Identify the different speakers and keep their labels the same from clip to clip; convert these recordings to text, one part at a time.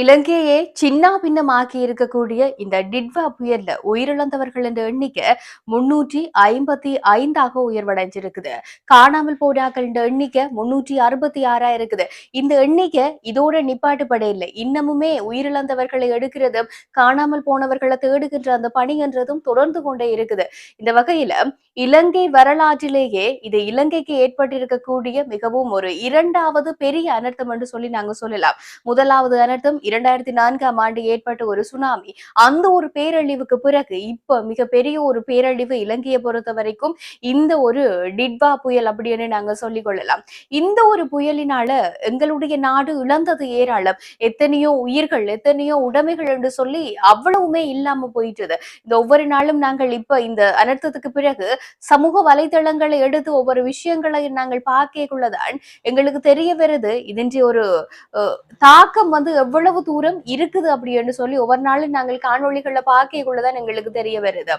Speaker 1: இலங்கையே சின்னா பின்னமாக்கி இருக்கக்கூடிய இந்த டிட்வா புயல்ல உயிரிழந்தவர்களின் எண்ணிக்கை முன்னூற்றி ஐம்பத்தி ஐந்தாக உயர்வடைஞ்சிருக்குது. காணாமல் போனாக்களின் எண்ணிக்கை முன்னூற்றி அறுபத்தி ஆறா இருக்குது. இந்த எண்ணிக்கை இதோட நிப்பாட்டுப்பட இல்லை. இன்னமுமே உயிரிழந்தவர்களை எடுக்கிறதும் காணாமல் போனவர்களை தேடுகின்ற அந்த பணின்றதும் தொடர்ந்து கொண்டே இருக்குது. இந்த வகையில இலங்கை வரலாற்றிலேயே இது இலங்கைக்கு ஏற்பட்டிருக்கக்கூடிய மிகவும் ஒரு இரண்டாவது பெரிய அனர்த்தம் என்று சொல்லி நாங்க சொல்லலாம். முதலாவது அனர்த்தம் இரண்டாயிரத்தி நான்காம் ஆண்டு ஏற்பட்ட ஒரு சுனாமி. அந்த ஒரு பேரழிவுக்கு பிறகு இப்ப மிகப்பெரிய ஒரு பேரழிவு இலங்கையை பொறுத்த வரைக்கும் இந்த ஒரு டிட்வா புயல் அப்படின்னு நாங்க சொல்லிக் கொள்ளலாம். இந்த ஒரு புயலினால எங்களுடைய நாடு இழந்தது ஏராளம். எத்தனையோ உயிர்கள் எத்தனையோ உடைமைகள் என்று சொல்லி அவ்வளவுமே இல்லாம போயிட்டது. இந்த ஒவ்வொரு நாளும் நாங்கள் இப்ப இந்த அனர்த்தத்துக்கு பிறகு சமூக வலைதளங்களை எடுத்து ஒவ்வொரு விஷயங்களை நாங்கள் பார்க்கக்குள்ளதான் எங்களுக்கு தெரிய வருது. இதன்றி ஒரு தாக்கம் வந்து எவ்வளவு தூரம் இருக்குது அப்படின்னு சொல்லி ஒவ்வொரு நாளும் நாங்கள் காணொளிகள்ல பார்க்கக்குள்ளதான் எங்களுக்கு தெரிய வருது.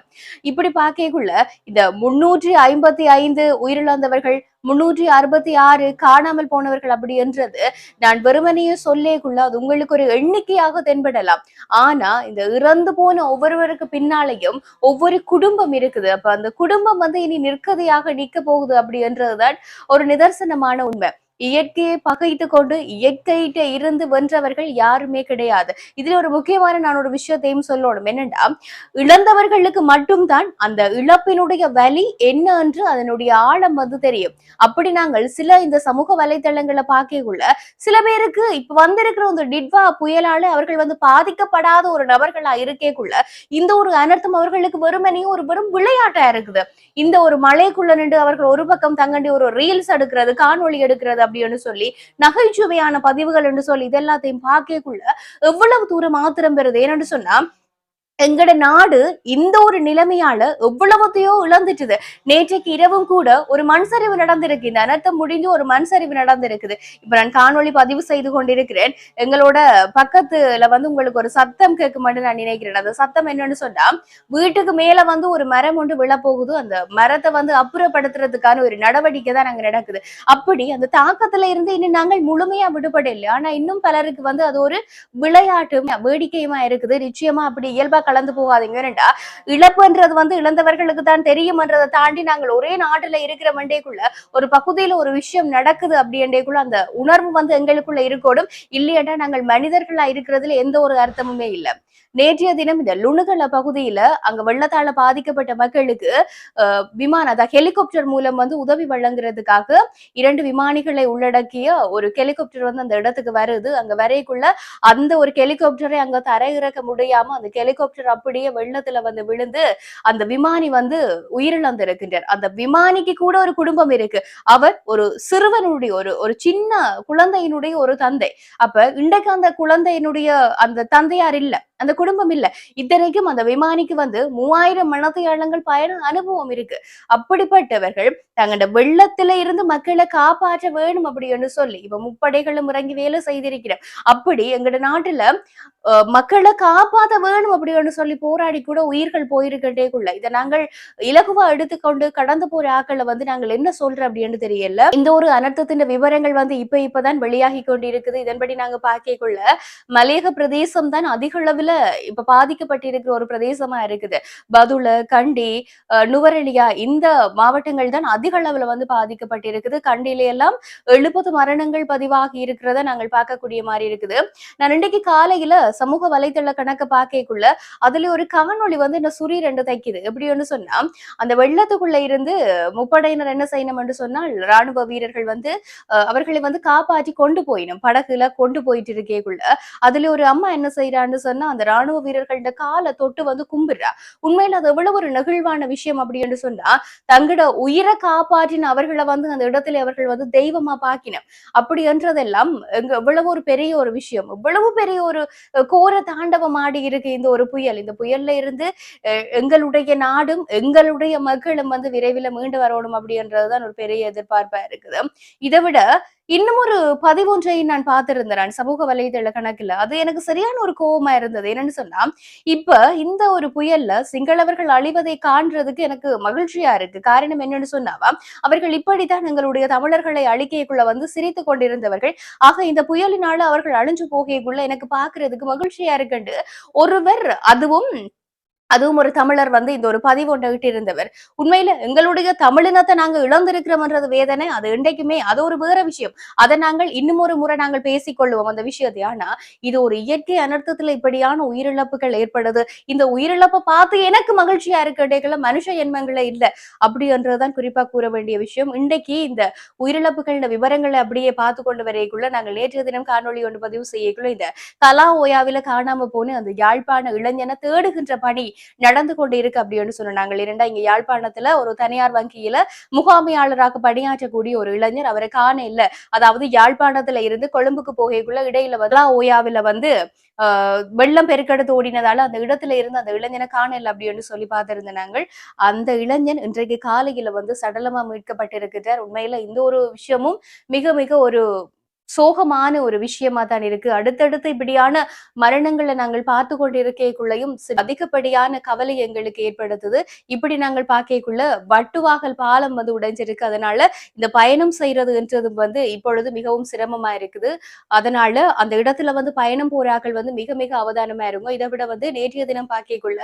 Speaker 1: இப்படி பார்க்கக்குள்ள இந்த முன்னூற்றி ஐம்பத்தி ஐந்து உயிரிழந்தவர்கள் முன்னூற்றி அறுபத்தி ஆறு காணாமல் போனவர்கள் அப்படி என்றது நான் வெறுமனையே சொல்லேக்குள்ள அது உங்களுக்கு ஒரு எண்ணிக்கையாக தென்படலாம். ஆனா இந்த இறந்து போன ஒவ்வொருவருக்கு பின்னாலையும் ஒவ்வொரு குடும்பம் இருக்குது. அப்ப அந்த குடும்பம் வந்து இனி நிற்கதையாக நிக்க போகுது அப்படி என்றதுதான் ஒரு நிதர்சனமான உண்மை. இயற்கையை பகைத்து கொண்டு இயற்கையிட்ட இருந்து வென்றவர்கள் யாருமே கிடையாது. இதுல ஒரு முக்கியமான நான் ஒரு விஷயத்தையும் சொல்லணும். என்னன்னா இழந்தவர்களுக்கு மட்டும்தான் அந்த இழப்பினுடைய வலி என்ன என்று அதனுடைய ஆழம் வந்து தெரியும். அப்படி நாங்கள் சில இந்த சமூக வலைதளங்களை பார்க்கக்குள்ள சில பேருக்கு இப்ப வந்திருக்கிற இந்த டிட்வா புயலால அவர்கள் வந்து பாதிக்கப்படாத ஒரு நபர்களா இருக்கேக்குள்ள இந்த ஒரு அனர்த்தம் அவர்களுக்கு வெறுமனையும் ஒரு வெறும் விளையாட்டா இருக்குது. இந்த ஒரு மலைக்குள்ள நின்று அவர்கள் ஒரு பக்கம் தங்கண்டி ஒரு ரீல்ஸ் எடுக்கிறது காணொளி எடுக்கிறது அப்படின்னு சொல்லி நகைச்சுவையான பதிவுகள் என்று சொல்லி இதெல்லாத்தையும் பார்க்கக்குள்ள எவ்வளவு தூரம் ஆத்திரம் பெறுது? ஏன்னு சொன்னா எங்கட நாடு இந்த ஒரு நிலைமையால எவ்வளவுத்தையோ இழந்துட்டுது. நேற்றைக்கு இரவும் கூட ஒரு மண் சரிவு நடந்திருக்கு. இந்த அனர்த்தம் முடிஞ்சு ஒரு மண் சரிவு நடந்திருக்குது. இப்ப நான் காணொளி பதிவு செய்து கொண்டிருக்கிறேன். எங்களோட பக்கத்துல வந்து உங்களுக்கு ஒரு சத்தம் கேட்குமான்னு நான் நினைக்கிறேன். அந்த சத்தம் என்னன்னு சொன்னா வீட்டுக்கு மேல வந்து ஒரு மரம் ஒன்று விழப்போகுது. அந்த மரத்தை வந்து அப்புறப்படுத்துறதுக்கான ஒரு நடவடிக்கை தான் அங்க நடக்குது. அப்படி அந்த தாக்கத்துல இருந்து இன்னும் நாங்கள் முழுமையா விடுபடல ஆனா இன்னும் பலருக்கு வந்து அது ஒரு விளையாட்டும் வேடிக்கையுமா இருக்குது. நிச்சயமா அப்படி இயல்பா கலந்து போகாதீங்கன்னுட்டா இழப்புன்றது வந்து இழந்தவர்களுக்கு தான் தெரியும்ன்றதை தாண்டி நாங்கள் ஒரே நாட்டுல இருக்கிற மண்டேக்குள்ள ஒரு பகுதியில ஒரு விஷயம் நடக்குது அப்படின்றக்குள்ள அந்த உணர்வு வந்து எங்களுக்குள்ள இருக்கோடும் இல்லையண்டா நாங்கள் மனிதர்களா இருக்கிறதுல எந்த ஒரு அர்த்தமுமே இல்லை. நேற்றைய தினம் இந்த லுணுகல பகுதியில அங்க வெள்ளத்தால பாதிக்கப்பட்ட மக்களுக்கு விமானம் அதாவது ஹெலிகாப்டர் மூலம் வந்து உதவி வழங்குறதுக்காக இரண்டு விமானிகளை உள்ளடக்கிய ஒரு ஹெலிகாப்டர் வந்து அந்த இடத்துக்கு வருது. அங்க வரைக்குள்ள அந்த ஒரு ஹெலிகாப்டரை அங்க தரையிறக்க முடியாம அந்த ஹெலிகாப்டர் அப்படியே வெள்ளத்துல வந்து விழுந்து அந்த விமானி வந்து உயிரிழந்திருக்கின்றார். அந்த விமானிக்கு கூட ஒரு குடும்பம் இருக்கு. அவர் ஒரு சிறுவனுடைய ஒரு ஒரு சின்ன குழந்தையினுடைய ஒரு தந்தை. அப்ப இன்றைக்கு அந்த குழந்தையினுடைய அந்த தந்தையார் இல்ல அந்த குடும்பம் இல்ல. இத்தனைக்கும் அந்த விமானிக்கு வந்து மூவாயிரம் மணத்தையாளங்கள் பயண அனுபவம் இருக்கு. அப்படிப்பட்டவர்கள் தங்களோட வெள்ளத்தில இருந்து மக்களை காப்பாற்ற வேணும் அப்படின்னு சொல்லி இப்ப முப்படைகளும் இறங்கி வேலை செய்திருக்கிறோம் அப்படி எங்களோட நாட்டுல மக்களை காப்பாத்த வேணும் அப்படின்னு சொல்லி போராடி கூட உயிர்கள் போயிருக்கட்டேக்குள்ள இதை நாங்கள் இலகுவா எடுத்துக்கொண்டு கடந்து போற ஆக்களை வந்து நாங்கள் என்ன சொல்றோம் அப்படின்னு தெரியல. இந்த ஒரு அனர்த்தத்தின் விவரங்கள் வந்து இப்ப இப்பதான் வெளியாகி கொண்டு இருக்குது இதன்படி நாங்க பார்க்கக்குள்ள மலையக பிரதேசம் தான் அதிக அளவுல இப்ப பாதிக்கப்பட்டிருக்கிற ஒரு பிரதேசமா இருக்குது. பதுள கண்டி நுவரெலியா இந்த மாவட்டங்கள் தான் அதிக அளவுல வந்து பாதிக்கப்பட்டிருக்குது. கண்டில எல்லாம் எழுபது மரணங்கள் பதிவாகி இருக்கிறத நாங்கள் பார்க்கக்கூடிய மாதிரி இருக்குது. நான் இன்றைக்கு காலையில சமூக வலைதள கணக்கு பார்க்கக்குள்ள அதுல ஒரு காணொளி வந்து இந்த சுரி ரெண்டு தைக்குது. எப்படின்னு சொன்னா அந்த வெள்ளத்துக்குள்ள இருந்து முப்படையினர் என்ன செய்யணும் என்று சொன்னால் ராணுவ வீரர்கள் வந்து அவர்களை வந்து காப்பாற்றி கொண்டு போயினும் படகுல கொண்டு போயிட்டு இருக்கேக்குள்ள. அதுல ஒரு அம்மா என்ன செய்யறான்னு சொன்னா அந்த ராணுவ வீரர்கள்ட காலை தொட்டு வந்து கும்பிடுறா. உண்மையில அது எவ்வளவு ஒரு நெகிழ்வான விஷயம் அப்படின்னு சொன்னா தங்களோட உயிரை காப்பாற்றின அவர்களை வந்து அந்த இடத்துல அவர்கள் வந்து தெய்வமா பாக்கினும். அப்படி என்றதெல்லாம் எவ்வளவு ஒரு பெரிய ஒரு விஷயம். எவ்வளவு பெரிய ஒரு கோர தாண்டவம் ஆடி இருக்கு இந்த ஒரு புயல். இந்த புயல்ல இருந்து எங்களுடைய நாடும் எங்களுடைய மக்களும் வந்து விரைவில் மீண்டு வரணும் அப்படின்றதுதான் ஒரு பெரிய எதிர்பார்ப்பா இருக்குது. இதை விட இன்னும் ஒரு பதிவொன்றை நான் பார்த்திருந்தேன் சமூக வலைதள கணக்குல. அது எனக்கு சரியான ஒரு கோபமா இருந்தது. என்னன்னு சொன்னா இப்ப இந்த ஒரு புயல்ல சிங்களவர்கள் அழிவதை காண்றதுக்கு எனக்கு மகிழ்ச்சியா இருக்கு. காரணம் என்னன்னு சொன்னாவா அவர்கள் இப்படித்தான் எங்களுடைய தமிழர்களை அழிக்கைக்குள்ள வந்து சிரித்து கொண்டிருந்தவர்கள். ஆக இந்த புயலினால அவர்கள் அழிஞ்சு போகைக்குள்ள எனக்கு பாக்குறதுக்கு மகிழ்ச்சியா இருக்குண்டு. ஒருவர் அதுவும் அதுவும் ஒரு தமிழர் வந்து இந்த ஒரு பதிவு ஒன்றிட்டு இருந்தவர் உண்மையில எங்களுடைய தமிழினத்தை நாங்க இழந்திருக்கிறோம்ன்றது வேதனை அது இன்றைக்குமே அது ஒரு வேற விஷயம். அதை நாங்கள் இன்னும் ஒரு முறை நாங்கள் பேசிக்கொள்வோம் அந்த விஷயத்தை. ஆனா இது ஒரு இயற்கை அனர்த்தத்துல இப்படியான உயிரிழப்புகள் ஏற்படுது. இந்த உயிரிழப்பை பார்த்து எனக்கு மகிழ்ச்சியா இருக்கு மனுஷ எண்மங்களே இல்ல அப்படின்றதுதான் குறிப்பா கூற வேண்டிய விஷயம். இன்றைக்கு இந்த உயிரிழப்புகள விவரங்களை அப்படியே பார்த்து கொண்டு வரைக்குள்ள நாங்கள் நேற்றைய தினம் காணொலி ஒன்று பதிவு செய்யக்குள்ள இந்த கலா ஓயாவில காணாம போன அந்த யாழ்ப்பாண இளைஞனை தேடுகின்ற பணி நடந்து கொண்டு இருக்கு அப்படின்னு சொன்னாங்க. இரண்டா இங்க யாழ்ப்பாணத்துல ஒரு தனியார் வங்கியில முகாமையாளராக பணியாற்றக்கூடிய ஒரு இளைஞர் அவரை காண இல்ல அதாவது யாழ்ப்பாணத்துல இருந்து கொழும்புக்கு போகைக்குள்ள இடையில வந்து ஓயாவில வந்து வெள்ளம் பெருக்கெடுத்து ஓடினதால அந்த இடத்துல இருந்து அந்த இளைஞனை காணல அப்படின்னு சொல்லி பார்த்திருந்த நாங்கள். அந்த இளைஞன் இன்றைக்கு காலையில வந்து சடலமா மீட்கப்பட்டிருக்கிறார். உண்மையில இந்த ஒரு விஷயமும் மிக மிக ஒரு சோகமான ஒரு விஷயமா தான் இருக்கு. அடுத்தடுத்து இப்படியான மரணங்களை நாங்கள் பார்த்து கொண்டிருக்கைக்குள்ளையும் அதிகப்படியான கவலை எங்களுக்கு ஏற்படுத்துது. இப்படி நாங்கள் பார்க்கக்குள்ள வட்டுவாகல் பாலம் வந்து உடைஞ்சிருக்கு. அதனால இந்த பயணம் செய்யறது என்றது வந்து இப்பொழுது மிகவும் சிரமமா இருக்குது. அதனால அந்த இடத்துல வந்து பயணம் போறாக்கள் வந்து மிக மிக அவதானமா இருக்கும் இதை விட வந்து நேற்றைய தினம் பார்க்கக்குள்ள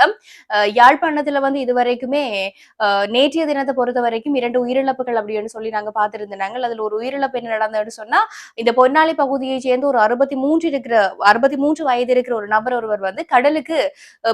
Speaker 1: யாழ்ப்பாணத்துல வந்து இதுவரைக்குமே நேற்றைய தினத்தை பொறுத்த வரைக்கும் இரண்டு உயிரிழப்புகள் அப்படின்னு சொல்லி நாங்க பார்த்திருந்தாங்க அதுல ஒரு உயிரிழப்பு என்ன நடந்ததுன்னு சொன்னா இந்த பொன்னாளி பகுதியை சேர்ந்து ஒரு அறுபத்தி மூன்று இருக்கிற அறுபத்தி மூன்று வயது இருக்கிற ஒரு நபர் ஒருவர் வந்து கடலுக்கு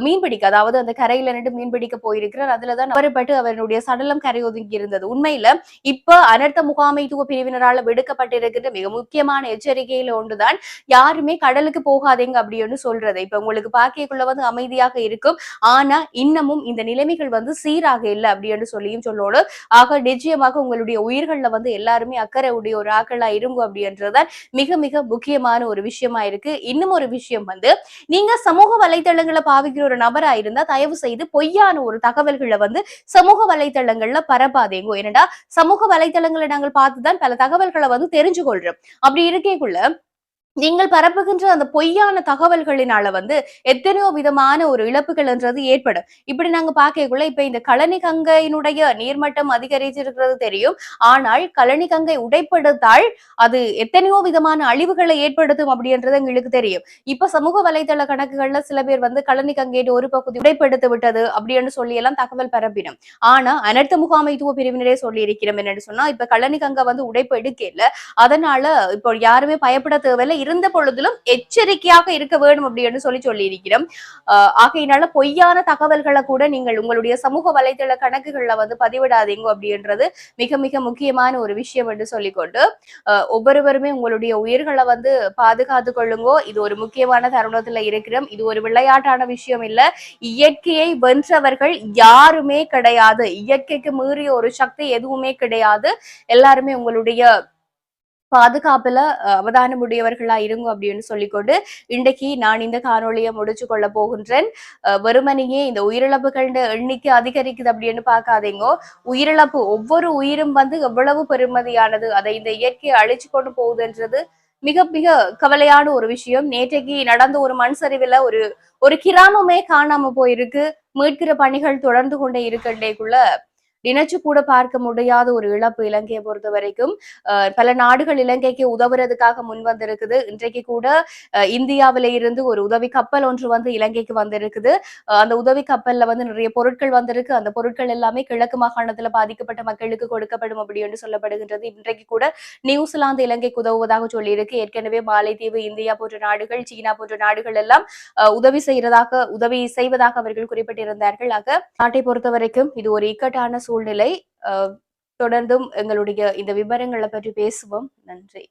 Speaker 1: மீன் பிடிக்க அதாவது அந்த கரையில நின்று மீன் பிடிக்க போயிருக்கிறார். அதுலதான் நபரப்பட்டு அவருடைய சடலம் கரை ஒதுங்கி இருந்தது உண்மையில இப்ப அனர்த்த முகாமைத்துவ பிரிவினரால் விடுக்கப்பட்டிருக்கிற மிக முக்கியமான எச்சரிக்கையில ஒன்றுதான் யாருமே கடலுக்கு போகாதீங்க அப்படின்னு சொல்றது. இப்ப உங்களுக்கு பாக்கியக்குள்ள வந்து அமைதியாக இருக்கும். ஆனா இன்னமும் இந்த நிலைமைகள் வந்து சீராக இல்லை அப்படின்னு சொல்லியும் சொல்லோடு ஆக நிச்சயமாக உங்களுடைய உயிர்கள்ல வந்து எல்லாருமே அக்கறை உடைய ஒரு ஆக்களா இருங்க அப்படின்றதான் மிக மிக முக்கியமான ஒரு விஷயமா இருக்கு. இன்னும் ஒரு விஷயம் வந்து நீங்க சமூக வலைதளங்களை பாவிக்கிற ஒரு நபரா இருந்தா தயவு செய்து பொய்யான ஒரு தகவல்களை வந்து சமூக வலைதளங்கள்ல பரப்பாதேங்கோ. ஏன்னா சமூக வலைதளங்களை நாங்கள் பார்த்துதான் பல தகவல்களை வந்து தெரிஞ்சு கொள்றோம் அப்படி இருக்கேக்குள்ள நீங்கள் பரப்புகின்ற அந்த பொய்யான தகவல்களினால வந்து எத்தனையோ விதமான ஒரு இழப்புகள் என்றது ஏற்படும். இப்படி நாங்க பார்க்கக்குள்ள இப்ப இந்த கழனி கங்கையினுடைய நீர்மட்டம் அதிகரிச்சிருக்கிறது தெரியும். ஆனால் கழனி கங்கை உடைப்படுத்தால் அது எத்தனையோ விதமான அழிவுகளை ஏற்படுத்தும் அப்படின்றது எங்களுக்கு தெரியும். இப்ப சமூக வலைதள கணக்குகள்ல சில பேர் வந்து கழனி கங்கையின் ஒரு பகுதி உடைப்படுத்து விட்டது அப்படின்னு சொல்லி எல்லாம் தகவல் பரப்பினோம். ஆனா அனர்த்த முகாமைத்துவ பிரிவினரே சொல்லி இருக்கிறோம் என்னன்னு சொன்னா இப்ப கழனி கங்கை வந்து உடைப்பு எடுக்கல அதனால இப்போ யாருமே பயப்பட தேவையில்லை. இருந்த பொழுதிலும் எச்சரிக்கையாக இருக்க வேண்டும் அப்படின்னு சொல்லி சொல்லி இருக்கிறோம் ஆகையினால பொய்யான தகவல்களை கூட நீங்கள் உங்களுடைய சமூக வலைதள கணக்குகள்ல வந்து பதிவிடாதீங்க அப்படின்றது மிக மிக முக்கியமான ஒரு விஷயம் என்று சொல்லிக்கொண்டு ஒவ்வொருவருமே உங்களுடைய உயிர்களை வந்து பாதுகாத்து கொள்ளுங்கோ. இது ஒரு முக்கியமான தருணத்துல இருக்கிறோம். இது ஒரு விளையாட்டான விஷயம் இல்ல. இயற்கையை வென்றவர்கள் யாருமே கிடையாது. இயற்கைக்கு மீறிய ஒரு சக்தி எதுவுமே கிடையாது. எல்லாருமே உங்களுடைய பாதுகாப்புல அவதானம் உடையவர்களா இருங்க அப்படின்னு சொல்லிக்கொண்டு இன்றைக்கு நான் இந்த காணொலியை முடிச்சு கொள்ள போகின்றேன். வெறுமனையே இந்த உயிரிழப்புகள் எண்ணிக்கை அதிகரிக்குது அப்படின்னு பார்க்காதீங்க. உயிரிழப்பு ஒவ்வொரு உயிரும் வந்து எவ்வளவு பெருமதியானது அதை இந்த இயற்கையை அழிச்சு கொண்டு போகுதுன்றது மிக மிக கவலையான ஒரு விஷயம். நேற்றைக்கு நடந்த ஒரு மண் சரிவுல ஒரு ஒரு கிராமமே காணாம போயிருக்கு. மீட்கிற பணிகள் தொடர்ந்து கொண்டே இருக்கண்டேக்குள்ள நினைச்சு கூட பார்க்க முடியாத ஒரு இழப்பு இலங்கையை பொறுத்த வரைக்கும் பல நாடுகள் இலங்கைக்கு உதவுறதுக்காக முன் வந்திருக்குது. இன்றைக்கு கூட இந்தியாவில இருந்து ஒரு உதவி கப்பல் ஒன்று வந்து இலங்கைக்கு வந்திருக்குது. அந்த உதவி கப்பல்ல வந்து நிறைய பொருட்கள் வந்திருக்கு. அந்த பொருட்கள் எல்லாமே கிழக்கு மாகாணத்துல பாதிக்கப்பட்ட மக்களுக்கு கொடுக்கப்படும் அப்படி என்று சொல்லப்படுகின்றது. இன்றைக்கு கூட நியூசிலாந்து இலங்கைக்கு உதவுவதாக சொல்லியிருக்கு. ஏற்கனவே மாலைத்தீவு இந்தியா போன்ற நாடுகள் சீனா போன்ற நாடுகள் எல்லாம் உதவி செய்யறதாக உதவி செய்வதாக அவர்கள் குறிப்பிட்டிருந்தார்கள். ஆக நாட்டை பொறுத்த வரைக்கும் இது ஒரு இக்கட்டான சூழ்நிலை தொடர்ந்தும் எங்களுடைய இந்த விவரங்களை பற்றி பேசுவோம். நன்றி.